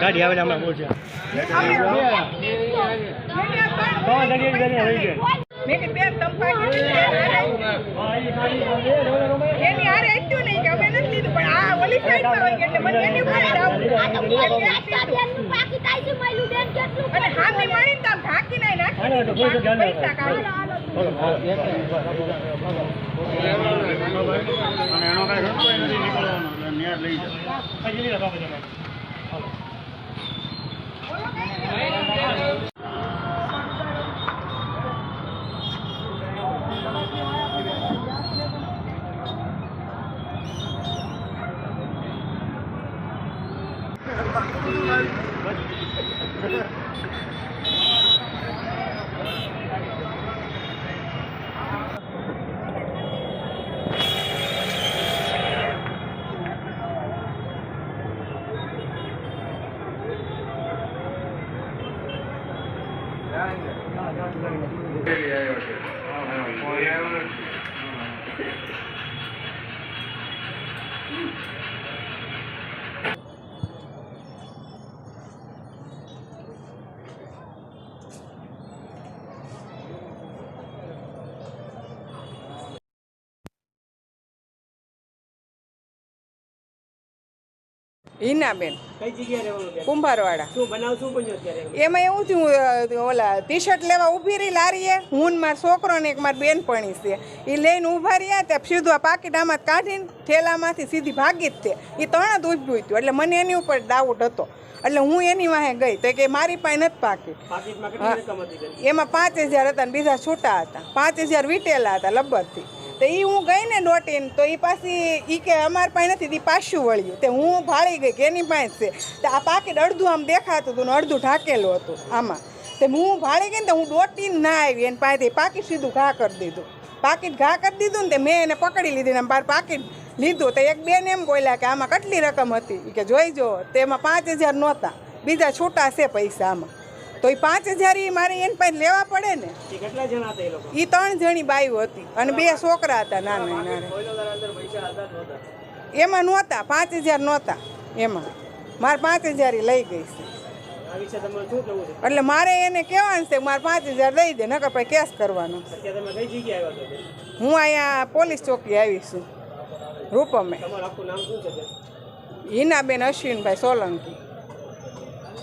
ગાડી આવે હમણાં બોલશે અમે મેં જાય મેં બેન, તમે. એની હારે એટલું નહીં કે અમે નથી લીધું પણ આ ઓલી સાઈડમાં હોય એટલે મને એની ઉપર. અને હાથે મારીને તો આમ ઢાંકીને નાખી. હાલો, એનો કઈ તો ધ્યાન રાખો. પૈસા લઈ પછી લીધા બાપા હિનાબેન. કુંભારવાડા. એમાં એવું થયું ઓલા ટી શર્ટ લેવા ઊભી રહી લારીએ. હું માર છોકરો ને એક મારી બેનપણી છે. એ લઈને ઊભા રહ્યા ત્યાં સીધું આ પાકીટ આમાં કાઢીને થેલામાંથી સીધી ભાગી જ તે. એ ત્રણ જ ઊભું હતું એટલે મને એની ઉપર ડાઉટ હતો. એટલે હું એની વાહે ગઈ. તો કે મારી પાસે નથી પાકીટ બેન? એમાં પાંચ હજાર હતા ને બીજા છૂટા હતા. પાંચ હજાર વીટેલા હતા લબ્બરથી તો એ હું ગઈ ને દોટીને તો એ પાછી એ કે અમારી પાસે નથી, તે પાછું વળ્યું. તે હું ભાળી ગઈ કે એની પાસે છે. તો આ પાકીટ અડધું આમ દેખાતું હતું ને અડધું ઢાકેલું હતું આમાં. તે હું ભાળી ગઈ ને તો હું દોટીને ના આવી, એને પાસેથી પાકીટ સીધું ઘા કરી દીધું. પાકીટ ઘા કરી દીધું ને તે મેં એને પકડી લીધી ને બાર પાકીટ લીધું. તો એક બેન એમ બોલ્યા કે આમાં કેટલી રકમ હતી? કે જોઈ જો, તેમાં પાંચ હજાર નહોતા, બીજા છૂટા છે પૈસા આમાં. તો એ પાંચ હજાર એ મારે એની પાસે લેવા પડે ને. એ ત્રણ જણી બાયું હતી અને બે છોકરા હતા નાના નાના. એમાં નહોતા પાંચ હજાર નહોતા એમાં. મારે પાંચ હજાર એ લઈ ગઈ છે. એટલે મારે એને કહેવાનું છે મારે પાંચ હજાર દઈ દે નકર પછી કેસ કરવાનો? હું અહીંયા પોલીસ ચોકી આવી છું રૂપમે? હિનાબેન અશ્વિનભાઈ સોલંકી.